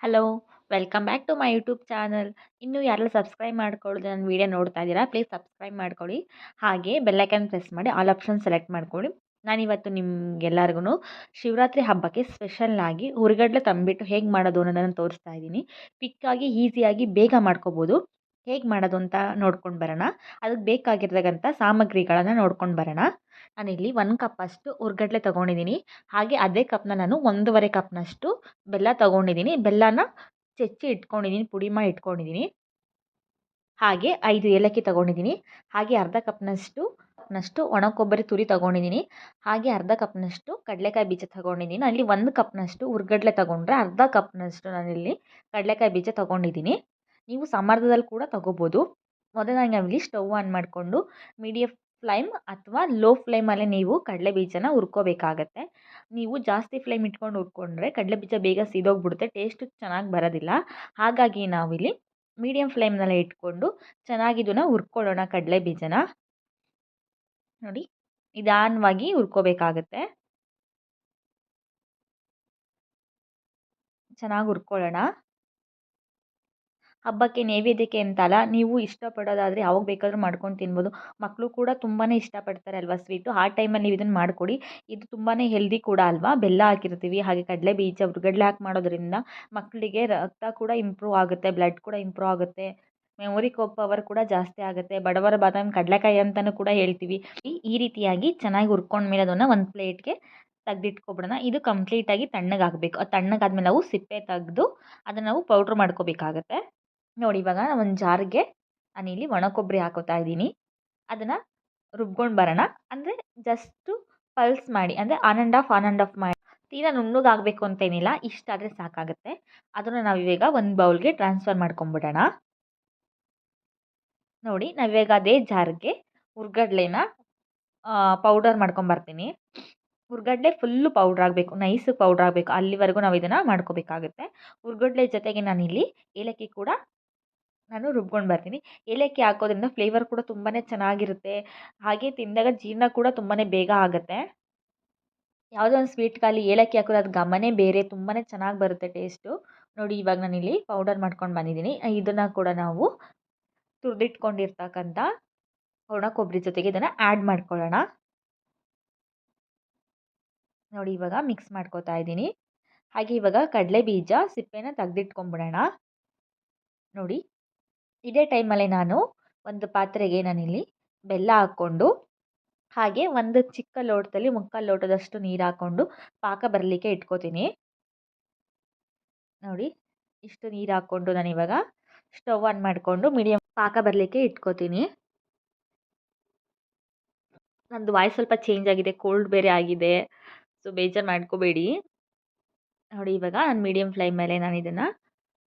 Hello welcome back to my YouTube channel ಇನ್ನೂ ಯಾರೆಲ್ಲ subscribe ಮಾಡ್ಕೊಳ್ಳೋದು ನನ್ನ ವೀಡಿಯೋ ನೋಡ್ತಾ ಇದ್ದೀರಾ ಪ್ಲೀಸ್ ಸಬ್ಸ್ಕ್ರೈಬ್ ಮಾಡ್ಕೊಳ್ಳಿ. ಹಾಗೆ ಬೆಲ್ಲೈಕನ್ ಪ್ರೆಸ್ ಮಾಡಿ ಆಲ್ ಆಪ್ಷನ್ ಸೆಲೆಕ್ಟ್ ಮಾಡ್ಕೊಳ್ಳಿ. ನಾನಿವತ್ತು ನಿಮ್ಗೆಲ್ಲರಿಗೂ ಶಿವರಾತ್ರಿ ಹಬ್ಬಕ್ಕೆ ಸ್ಪೆಷಲ್ಲಾಗಿ ಹುರಿಗಡಲೆ ತಂಬಿಟ್ಟು ಹೇಗೆ ಮಾಡೋದು ಅನ್ನೋದನ್ನು ತೋರಿಸ್ತಾ ಇದ್ದೀನಿ. ಪಿಕ್ಕಾಗಿ ಈಸಿಯಾಗಿ ಬೇಗ ಮಾಡ್ಕೋಬೋದು. ಹೇಗೆ ಮಾಡೋದು ಅಂತ ನೋಡ್ಕೊಂಡು ಬರೋಣ. ಅದಕ್ಕೆ ಬೇಕಾಗಿರ್ತಕ್ಕಂಥ ಸಾಮಗ್ರಿಗಳನ್ನು ನೋಡ್ಕೊಂಡು ಬರೋಣ. ನಾನಿಲ್ಲಿ ಒಂದು ಕಪ್ಪಷ್ಟು ಹುರ್ಗಡ್ಲೆ ತೊಗೊಂಡಿದ್ದೀನಿ. ಹಾಗೆ ಅದೇ ಕಪ್ನ ನಾನು ಒಂದೂವರೆ ಕಪ್ನಷ್ಟು ಬೆಲ್ಲ ತೊಗೊಂಡಿದ್ದೀನಿ. ಬೆಲ್ಲನ ಚೆಚ್ಚಿ ಇಟ್ಕೊಂಡಿದ್ದೀನಿ, ಪುಡಿ ಮಾಡಿ ಇಟ್ಕೊಂಡಿದ್ದೀನಿ. ಹಾಗೆ ಐದು ಏಲಕ್ಕಿ ತೊಗೊಂಡಿದ್ದೀನಿ. ಹಾಗೆ ಅರ್ಧ ಕಪ್ನಷ್ಟು ನಷ್ಟು ಒಣ ಕೊಬ್ಬರಿ ತುರಿ ತೊಗೊಂಡಿದ್ದೀನಿ. ಹಾಗೆ ಅರ್ಧ ಕಪ್ನಷ್ಟು ಕಡಲೆಕಾಯಿ ಬೀಜ ತೊಗೊಂಡಿದ್ದೀನಿ. ಅಲ್ಲಿ ಒಂದು ಕಪ್ನಷ್ಟು ಹುರ್ಗಡ್ಲೆ ತೊಗೊಂಡ್ರೆ ಅರ್ಧ ಕಪ್ನಷ್ಟು ನಾನಿಲ್ಲಿ ಕಡಲೆಕಾಯಿ ಬೀಜ ತೊಗೊಂಡಿದ್ದೀನಿ. ನೀವು ಸಮರ್ಧದಲ್ಲಿ ಕೂಡ ತೊಗೋಬೋದು. ಮೊದಲಾಗಿ ನಾವಿಲ್ಲಿ ಸ್ಟವ್ ಆನ್ ಮಾಡಿಕೊಂಡು ಮೀಡಿಯಮ್ ಫ್ಲೈಮ್ ಅಥವಾ ಲೋ ಫ್ಲೇಮಲ್ಲೇ ನೀವು ಕಡಲೆ ಬೀಜನ ಹುರ್ಕೋಬೇಕಾಗತ್ತೆ. ನೀವು ಜಾಸ್ತಿ ಫ್ಲೇಮ್ ಇಟ್ಕೊಂಡು ಹುರ್ಕೊಂಡ್ರೆ ಕಡಲೆ ಬೀಜ ಬೇಗ ಸಿದೋಗ್ಬಿಡುತ್ತೆ, ಟೇಸ್ಟು ಚೆನ್ನಾಗಿ ಬರೋದಿಲ್ಲ. ಹಾಗಾಗಿ ನಾವಿಲ್ಲಿ ಮೀಡಿಯಮ್ ಫ್ಲೇಮ್ನಲ್ಲೇ ಇಟ್ಕೊಂಡು ಚೆನ್ನಾಗಿ ಇದನ್ನು ಹುರ್ಕೊಳ್ಳೋಣ ಕಡಲೆ ಬೀಜನ. ನೋಡಿ, ನಿಧಾನವಾಗಿ ಹುರ್ಕೋಬೇಕಾಗತ್ತೆ. ಚೆನ್ನಾಗಿ ಹುರ್ಕೊಳ್ಳೋಣ. ಹಬ್ಬಕ್ಕೆ ನೈವೇದ್ಯಕ್ಕೆ ಅಂತಲ್ಲ, ನೀವು ಇಷ್ಟಪಡೋದಾದರೆ ಯಾವಾಗ ಬೇಕಾದರೂ ಮಾಡ್ಕೊಂಡು ತಿನ್ಬೋದು. ಮಕ್ಕಳು ಕೂಡ ತುಂಬಾ ಇಷ್ಟಪಡ್ತಾರೆ ಅಲ್ವಾ ಸ್ವೀಟು ಆ ಟೈಮಲ್ಲಿ ನೀವು ಇದನ್ನು ಮಾಡಿಕೊಡಿ. ಇದು ತುಂಬಾ ಹೆಲ್ದಿ ಕೂಡ ಅಲ್ವಾ? ಬೆಲ್ಲ ಹಾಕಿರ್ತೀವಿ, ಹಾಗೆ ಕಡಲೆ ಬೀಜ, ಹುರ್ಗಡ್ಲೆ ಹಾಕಿ ಮಾಡೋದ್ರಿಂದ ಮಕ್ಕಳಿಗೆ ರಕ್ತ ಕೂಡ ಇಂಪ್ರೂವ್ ಆಗುತ್ತೆ ಬ್ಲಡ್ ಕೂಡ ಇಂಪ್ರೂವ್ ಆಗುತ್ತೆ. ಮೆಮೊರಿ ಕೋಪ್ ಪವರ್ ಕೂಡ ಜಾಸ್ತಿ ಆಗುತ್ತೆ. ಬಡವರ ಬಾದಾಮಿ ಕಡಲೆಕಾಯಿ ಅಂತಲೂ ಕೂಡ ಹೇಳ್ತೀವಿ. ಈ ರೀತಿಯಾಗಿ ಚೆನ್ನಾಗಿ ಹುರ್ಕೊಂಡ್ಮೇಲೆ ಅದನ್ನು ಒಂದು ಪ್ಲೇಟ್ಗೆ ತೆಗ್ದಿಟ್ಕೊಬಿಡೋಣ. ಇದು ಕಂಪ್ಲೀಟಾಗಿ ತಣ್ಣಗಾಗಬೇಕು. ಅದು ತಣ್ಣಗಾದ್ಮೇಲೆ ನಾವು ಸಿಪ್ಪೆ ತೆಗೆದು ಅದನ್ನು ನಾವು ಪೌಡ್ರ್ ಮಾಡ್ಕೋಬೇಕಾಗತ್ತೆ. ನೋಡಿ ಇವಾಗ ಒಂದು ಜಾರ್ಗೆ ನಾನಿಲ್ಲಿ ಒಣ ಕೊಬ್ಬರಿ ಹಾಕೋತಾ ಇದ್ದೀನಿ. ಅದನ್ನು ರುಬ್ಕೊಂಡು ಬರೋಣ. ಅಂದರೆ ಜಸ್ಟು ಪಲ್ಸ್ ಮಾಡಿ, ಅಂದರೆ on and off on and off ಮಾಡಿ. ತೀರಾ ನುಣ್ಣಗಾಗಬೇಕು ಅಂತೇನಿಲ್ಲ ಇಷ್ಟಾದರೆ ಸಾಕಾಗುತ್ತೆ. ಅದನ್ನು ನಾವಿವಾಗ ಒಂದು ಬೌಲ್ಗೆ ಟ್ರಾನ್ಸ್ಫರ್ ಮಾಡ್ಕೊಂಬಿಡೋಣ. ನೋಡಿ ನಾವಿವಾಗ ಅದೇ ಜಾರ್ಗೆ ಹುರ್ಗಡ್ಲೆನ ಪೌಡರ್ ಮಾಡ್ಕೊಂಬರ್ತೀನಿ ಹುರ್ಗಡ್ಲೆ ಫುಲ್ಲು ಪೌಡ್ರ್ ಆಗಬೇಕು ನೈಸ್ ಪೌಡ್ರ್ ಆಗಬೇಕು. ಅಲ್ಲಿವರೆಗೂ ನಾವು ಇದನ್ನು ಮಾಡ್ಕೋಬೇಕಾಗುತ್ತೆ. ಹುರ್ಗಡ್ಲೆ ಜೊತೆಗೆ ನಾನಿಲ್ಲಿ ಏಲಕ್ಕಿ ಕೂಡ ನಾನು ರುಬ್ಕೊಂಡು ಬರ್ತೀನಿ. ಏಲಕ್ಕಿ ಹಾಕೋದ್ರಿಂದ ಫ್ಲೇವರ್ ಕೂಡ ತುಂಬಾ ಚೆನ್ನಾಗಿರುತ್ತೆ. ಹಾಗೆ ತಿಂದಾಗ ಜೀರ್ಣ ಕೂಡ ತುಂಬಾ ಬೇಗ ಆಗುತ್ತೆ. ಯಾವುದೋ ಒಂದು ಸ್ವೀಟ್ಗಾಲಿ ಏಲಕ್ಕಿ ಹಾಕೋದು ಅದು ಬೇರೆ ತುಂಬಾ ಚೆನ್ನಾಗಿ ಬರುತ್ತೆ ಟೇಸ್ಟು ನೋಡಿ ಇವಾಗ ನಾನಿಲ್ಲಿ ಪೌಡರ್ ಮಾಡ್ಕೊಂಡು ಬಂದಿದ್ದೀನಿ. ಇದನ್ನು ಕೂಡ ನಾವು ತುರಿದಿಟ್ಕೊಂಡಿರ್ತಕ್ಕಂಥ ಒಣ ಕೊಬ್ಬರಿ ಜೊತೆಗೆ ಇದನ್ನು ಆ್ಯಡ್ ಮಾಡ್ಕೊಳ್ಳೋಣ. ನೋಡಿ ಇವಾಗ ಮಿಕ್ಸ್ ಮಾಡ್ಕೋತಾ ಇದ್ದೀನಿ. ಹಾಗೆ ಇವಾಗ ಕಡಲೆ ಬೀಜ ಸಿಪ್ಪೆನ ತೆಗ್ದಿಟ್ಕೊಂಬಿಡೋಣ ನೋಡಿ. ಇದೇ ಟೈಮಲ್ಲಿ ನಾನು ಒಂದು ಪಾತ್ರೆಗೆ ನಾನಿಲ್ಲಿ ಬೆಲ್ಲ ಹಾಕ್ಕೊಂಡು, ಹಾಗೆ ಒಂದು ಚಿಕ್ಕ ಲೋಟದಲ್ಲಿ ಮುಕ್ಕಾಲು ಲೋಟದಷ್ಟು ನೀರು ಹಾಕ್ಕೊಂಡು ಪಾಕ ಬರಲಿಕ್ಕೆ ಇಟ್ಕೋತೀನಿ. ನೋಡಿ, ಇಷ್ಟು ನೀರು ಹಾಕ್ಕೊಂಡು ನಾನಿವಾಗ ಸ್ಟವ್ ಆನ್ ಮಾಡಿಕೊಂಡು ಮೀಡಿಯಮ್ ಪಾಕ ಬರಲಿಕ್ಕೆ ಇಟ್ಕೋತೀನಿ. ನಂದು ವಾಯ್ಸ್ ಸ್ವಲ್ಪ ಚೇಂಜ್ ಆಗಿದೆ, ಕೋಲ್ಡ್ ಬೇರೆ ಆಗಿದೆ, ಸೊ ಬೇಜಾರು ಮಾಡ್ಕೋಬೇಡಿ. ನೋಡಿ, ಇವಾಗ ನಾನು ಮೀಡಿಯಮ್ ಫ್ಲೇಮ್ ಮೇಲೆ ನಾನು ಇದನ್ನು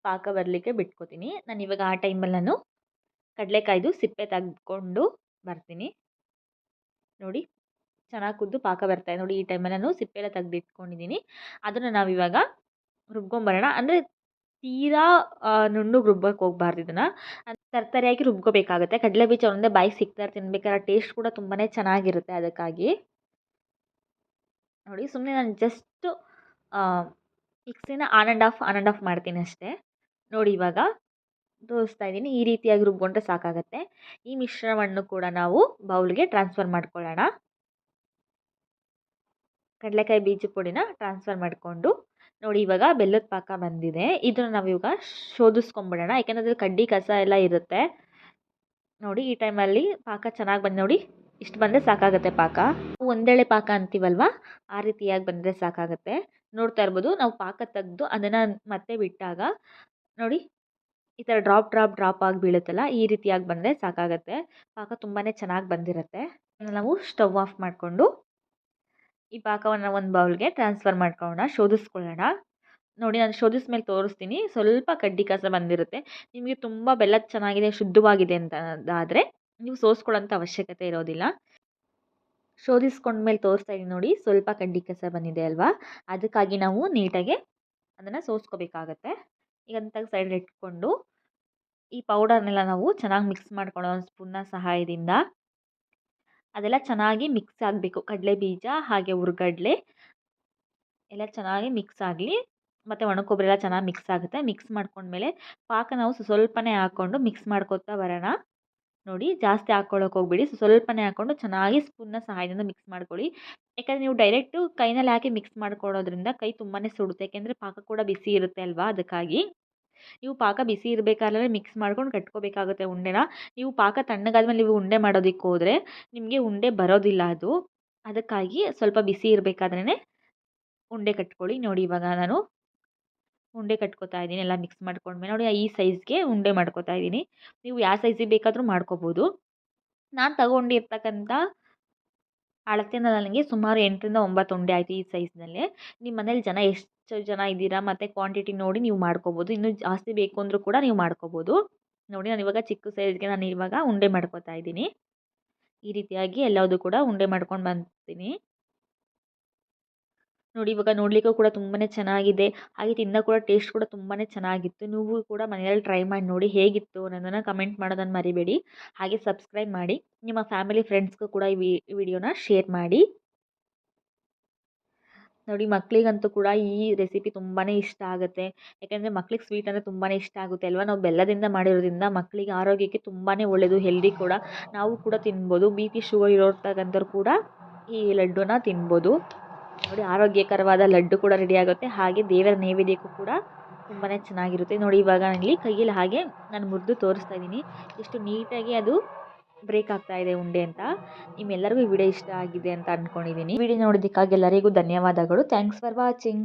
ಪಾಕ ಬರಲಿಕ್ಕೆ ಬಿಟ್ಕೊತೀನಿ. ನಾನು ಇವಾಗ ಆ ಟೈಮಲ್ಲಿ ನಾನು ಕಡಲೆಕಾಯ್ದು ಸಿಪ್ಪೆ ತೆಗೆದುಕೊಂಡು ಬರ್ತೀನಿ. ನೋಡಿ ಚೆನ್ನಾಗಿ ಕುದ್ದು ಪಾಕ ಬರ್ತಾಯಿದೆ. ನೋಡಿ ಈ ಟೈಮಲ್ಲಿ ನಾನು ಸಿಪ್ಪೆ ಎಲ್ಲ ತೆಗೆದಿಟ್ಕೊಂಡಿದ್ದೀನಿ. ಅದನ್ನು ನಾವಿವಾಗ ರುಬ್ಕೊಂಬರೋಣ ಅಂದರೆ ತೀರಾ ನುಣ್ಣು ರುಬ್ಬಕ್ಕೆ ಹೋಗ್ಬಾರ್ದು ಇದನ್ನು. ತರ್ತರಿಯಾಗಿ ರುಬ್ಕೋಬೇಕಾಗುತ್ತೆ. ಕಡಲೆ ಬೀಜ ಒಂದೇ ಬಾಯಿಗೆ ಸಿಗ್ತಾರೆ ತಿನ್ಬೇಕಾದ್ರೆ ಟೇಸ್ಟ್ ಕೂಡ ತುಂಬಾ ಚೆನ್ನಾಗಿರುತ್ತೆ ಅದಕ್ಕಾಗಿ. ನೋಡಿ ಸುಮ್ಮನೆ ನಾನು just ಮಿಕ್ಸಿನ on and off, on and off ಮಾಡ್ತೀನಿ ಅಷ್ಟೇ. ನೋಡಿ ಇವಾಗ ತೋರಿಸ್ತಾ ಇದ್ದೀನಿ. ಈ ರೀತಿಯಾಗಿ ರುಬ್ಕೊಂಡ್ರೆ ಸಾಕಾಗುತ್ತೆ. ಈ ಮಿಶ್ರಣವನ್ನು ಕೂಡ ನಾವು ಬೌಲ್ಗೆ ಟ್ರಾನ್ಸ್ಫರ್ ಮಾಡ್ಕೊಳ್ಳೋಣ. ಕಡಲೆಕಾಯಿ ಬೀಜ ಪುಡಿನ ಟ್ರಾನ್ಸ್ಫರ್ ಮಾಡಿಕೊಂಡು ನೋಡಿ ಇವಾಗ ಬೆಲ್ಲದ ಪಾಕ ಬಂದಿದೆ. ಇದನ್ನು ನಾವು ಇವಾಗ ಶೋಧಿಸ್ಕೊಂಬಿಡೋಣ. ಯಾಕೆಂದರೆ ಅದ್ರಲ್ಲಿ ಕಡ್ಡಿ, ಕಸ ಎಲ್ಲ ಇರುತ್ತೆ. ನೋಡಿ ಈ ಟೈಮಲ್ಲಿ ಪಾಕ ಚೆನ್ನಾಗಿ ಬಂದು ನೋಡಿ ಇಷ್ಟು ಬಂದರೆ ಸಾಕಾಗುತ್ತೆ ಪಾಕ. ಒಂದೇಳೆ ಪಾಕ ಅಂತೀವಲ್ವ? ಆ ರೀತಿಯಾಗಿ ಬಂದರೆ ಸಾಕಾಗುತ್ತೆ. ನೋಡ್ತಾ ಇರ್ಬೋದು. ನಾವು ಪಾಕ ತೆಗೆದು ಅದನ್ನು ಮತ್ತೆ ಬಿಟ್ಟಾಗ ನೋಡಿ, ಈ ಥರ ಡ್ರಾಪ್ ಡ್ರಾಪ್ ಡ್ರಾಪ್ ಆಗಿ ಬೀಳುತ್ತಲ್ಲ, ಈ ರೀತಿಯಾಗಿ ಬಂದರೆ ಸಾಕಾಗುತ್ತೆ. ಪಾಕ ತುಂಬಾ ಚೆನ್ನಾಗಿ ಬಂದಿರುತ್ತೆ. ನಾವು ಸ್ಟವ್ ಆಫ್ ಮಾಡಿಕೊಂಡು, ಈ ಪಾಕವನ್ನು ಒಂದು ಬೌಲ್ಗೆ ಟ್ರಾನ್ಸ್ಫರ್ ಮಾಡ್ಕೊಳ್ಳೋಣ, ಶೋಧಿಸ್ಕೊಳ್ಳೋಣ. ನೋಡಿ, ನಾನು ಶೋಧಿಸ್ಮೇಲೆ ತೋರಿಸ್ತೀನಿ. ಸ್ವಲ್ಪ ಕಡ್ಡಿ ಕಸ ಬಂದಿರುತ್ತೆ. ನಿಮಗೆ ತುಂಬ ಬೆಲ್ಲ ಚೆನ್ನಾಗಿದೆ, ಶುದ್ಧವಾಗಿದೆ ಅಂತ ಆದರೆ ನೀವು ಸೋಸ್ಕೊಳ್ಳೋಂಥ ಅವಶ್ಯಕತೆ ಇರೋದಿಲ್ಲ. ಶೋಧಿಸ್ಕೊಂಡ್ಮೇಲೆ ತೋರಿಸ್ತಾ ಇದ್ದೀನಿ ನೋಡಿ, ಸ್ವಲ್ಪ ಕಡ್ಡಿ ಕಸ ಬಂದಿದೆ ಅಲ್ವಾ? ಅದಕ್ಕಾಗಿ ನಾವು ನೀಟಾಗಿ ಅದನ್ನು ಸೋಸ್ಕೋಬೇಕಾಗತ್ತೆ. ಈಗ ಅಂತ ಸೈಡ್ ಇಟ್ಕೊಂಡು, ಈ ಪೌಡರ್ನೆಲ್ಲ ನಾವು ಚೆನ್ನಾಗಿ ಮಿಕ್ಸ್ ಮಾಡ್ಕೊಳ್ಳೋ ಒಂದು ಸ್ಪೂನ್ನ ಸಹಾಯದಿಂದ, ಅದೆಲ್ಲ ಚೆನ್ನಾಗಿ ಮಿಕ್ಸ್ ಆಗಬೇಕು. ಕಡಲೆ ಬೀಜ, ಹಾಗೆ ಹುರ್ಗಡ್ಲೆ ಎಲ್ಲ ಚೆನ್ನಾಗಿ ಮಿಕ್ಸ್ ಆಗಲಿ, ಮತ್ತು ಒಣಕೊಬ್ಬರಿ ಎಲ್ಲ ಚೆನ್ನಾಗಿ ಮಿಕ್ಸ್ ಆಗುತ್ತೆ. ಮಿಕ್ಸ್ ಮಾಡ್ಕೊಂಡ್ಮೇಲೆ ಪಾಕ ನಾವು ಸ್ವಲ್ಪನೇ ಹಾಕ್ಕೊಂಡು ಮಿಕ್ಸ್ ಮಾಡ್ಕೊತಾ ಬರೋಣ. ನೋಡಿ ಜಾಸ್ತಿ ಹಾಕ್ಕೊಳ್ಳೋಕೆ ಹೋಗ್ಬೇಡಿ. ಸ್ವಲ್ಪನೇ ಹಾಕ್ಕೊಂಡು ಚೆನ್ನಾಗಿ ಸ್ಪೂನ್ನ ಸಹಾಯದಿಂದ ಮಿಕ್ಸ್ ಮಾಡ್ಕೊಳ್ಳಿ. ಯಾಕಂದರೆ ನೀವು ಡೈರೆಕ್ಟು ಕೈನಲ್ಲಿ ಹಾಕಿ ಮಿಕ್ಸ್ ಮಾಡ್ಕೊಳ್ಳೋದ್ರಿಂದ ಕೈ ತುಂಬಾ ಸುಡುತ್ತೆ. ಯಾಕೆಂದರೆ ಪಾಕ ಕೂಡ ಬಿಸಿ ಇರುತ್ತೆ ಅಲ್ವಾ ಅದಕ್ಕಾಗಿ. ನೀವು ಪಾಕ ಬಿಸಿ ಇರಬೇಕಾದ್ರೆ ಮಿಕ್ಸ್ ಮಾಡ್ಕೊಂಡು ಕಟ್ಕೋಬೇಕಾಗುತ್ತೆ ಉಂಡೆನ. ನೀವು ಪಾಕ ತಣ್ಣಗಾದ್ಮೇಲೆ ನೀವು ಉಂಡೆ ಮಾಡೋದಕ್ಕೆ ಹೋದರೆ ನಿಮಗೆ ಉಂಡೆ ಬರೋದಿಲ್ಲ ಅದು. ಅದಕ್ಕಾಗಿ ಸ್ವಲ್ಪ ಬಿಸಿ ಇರಬೇಕಾದ್ರೇ ಉಂಡೆ ಕಟ್ಕೊಳ್ಳಿ. ನೋಡಿ ಇವಾಗ ನಾನು ಉಂಡೆ ಕಟ್ಕೋತಾ ಇದ್ದೀನಿ, ಎಲ್ಲ ಮಿಕ್ಸ್ ಮಾಡ್ಕೊಂಡ್ಮೇಲೆ ನೋಡಿ ಈ ಸೈಜ್ಗೆ ಉಂಡೆ ಮಾಡ್ಕೊತಾ ಇದ್ದೀನಿ. ನೀವು ಯಾವ ಸೈಜಿಗೆ ಬೇಕಾದರೂ ಮಾಡ್ಕೋಬೋದು. ನಾನು ತಗೊಂಡಿರ್ತಕ್ಕಂಥ ಅಳತೆನ ನನಗೆ ಸುಮಾರು ಎಂಟರಿಂದ ಒಂಬತ್ತು ಉಂಡೆ ಆಯಿತು ಈ ಸೈಜ್ನಲ್ಲೇ ನಿಮ್ಮ ಮನೇಲಿ ಜನ ಎಷ್ಟು ಜನ ಇದ್ದೀರಾ ಮತ್ತು ಕ್ವಾಂಟಿಟಿ ನೋಡಿ ನೀವು ಮಾಡ್ಕೋಬೋದು. ಇನ್ನೂ ಜಾಸ್ತಿ ಬೇಕು ಅಂದರೂ ಕೂಡ ನೀವು ಮಾಡ್ಕೋಬೋದು. ನೋಡಿ ನಾನು ಇವಾಗ ಚಿಕ್ಕ ಸೈಜ್ಗೆ ನಾನು ಇವಾಗ ಉಂಡೆ ಮಾಡ್ಕೋತಾ ಇದ್ದೀನಿ. ಈ ರೀತಿಯಾಗಿ ಎಲ್ಲದೂ ಕೂಡ ಉಂಡೆ ಮಾಡ್ಕೊಂಡು ಬಂತೀನಿ ನೋಡಿ ಇವಾಗ ನೋಡಲಿಕ್ಕೂ ಕೂಡ ತುಂಬಾ ಚೆನ್ನಾಗಿದೆ. ಹಾಗೆ ತಿನ್ನೋ ಕೂಡ ಟೇಸ್ಟ್ ಕೂಡ ತುಂಬಾ ಚೆನ್ನಾಗಿತ್ತು. ನೀವು ಕೂಡ ಮನೆಯಲ್ಲಿ ಟ್ರೈ ಮಾಡಿ ನೋಡಿ ಹೇಗಿತ್ತು ಅನ್ನೋದನ್ನು ಕಮೆಂಟ್ ಮಾಡೋದನ್ನು ಮರಿಬೇಡಿ. ಹಾಗೆ ಸಬ್ಸ್ಕ್ರೈಬ್ ಮಾಡಿ, ನಿಮ್ಮ ಫ್ಯಾಮಿಲಿ ಫ್ರೆಂಡ್ಸ್ಗೂ ಕೂಡ ಈ ವಿಡಿಯೋನ ಶೇರ್ ಮಾಡಿ. ನೋಡಿ ಮಕ್ಕಳಿಗಂತೂ ಕೂಡ ಈ ರೆಸಿಪಿ ತುಂಬಾ ಇಷ್ಟ ಆಗುತ್ತೆ. ಯಾಕೆಂದರೆ ಮಕ್ಳಿಗೆ ಸ್ವೀಟ್ ಅಂದರೆ ತುಂಬಾ ಇಷ್ಟ ಆಗುತ್ತೆ ಅಲ್ವಾ? ನಾವು ಬೆಲ್ಲದಿಂದ ಮಾಡಿರೋದ್ರಿಂದ ಮಕ್ಕಳಿಗೆ ಆರೋಗ್ಯಕ್ಕೆ ತುಂಬಾ ಒಳ್ಳೆಯದು ಹೆಲ್ದಿ ಕೂಡ. ನಾವು ಕೂಡ ತಿನ್ಬೋದು. ಬಿ ಪಿ ಶುಗರ್ ಇರೋರ್ತಕ್ಕಂಥವ್ರು ಕೂಡ ಈ ಲಡ್ಡುನ ತಿನ್ಬೋದು. ನೋಡಿ, ಆರೋಗ್ಯಕರವಾದ ಲಡ್ಡು ಕೂಡ ರೆಡಿ ಆಗುತ್ತೆ. ಹಾಗೆ ದೇವರ ನೈವೇದ್ಯಕ್ಕೂ ಕೂಡ ತುಂಬಾ ಚೆನ್ನಾಗಿರುತ್ತೆ. ನೋಡಿ, ಇವಾಗ ಇಲ್ಲಿ ಕೈಯಲ್ಲಿ ಹಾಗೆ ನಾನು ಮುರಿದು ತೋರಿಸ್ತಾ ಇದ್ದೀನಿ. ಎಷ್ಟು ನೀಟಾಗಿ ಅದು ಬ್ರೇಕ್ ಆಗ್ತಾ ಇದೆ ಉಂಡೆ ಅಂತ. ನಿಮ್ಮೆಲ್ಲರಿಗೂ ಈ ವಿಡಿಯೋ ಇಷ್ಟ ಆಗಿದೆ ಅಂತ ಅಂದ್ಕೊಂಡಿದ್ದೀನಿ ವಿಡಿಯೋ ನೋಡೋದಕ್ಕಾಗಿ ಎಲ್ಲರಿಗೂ ಧನ್ಯವಾದಗಳು. Thanks for watching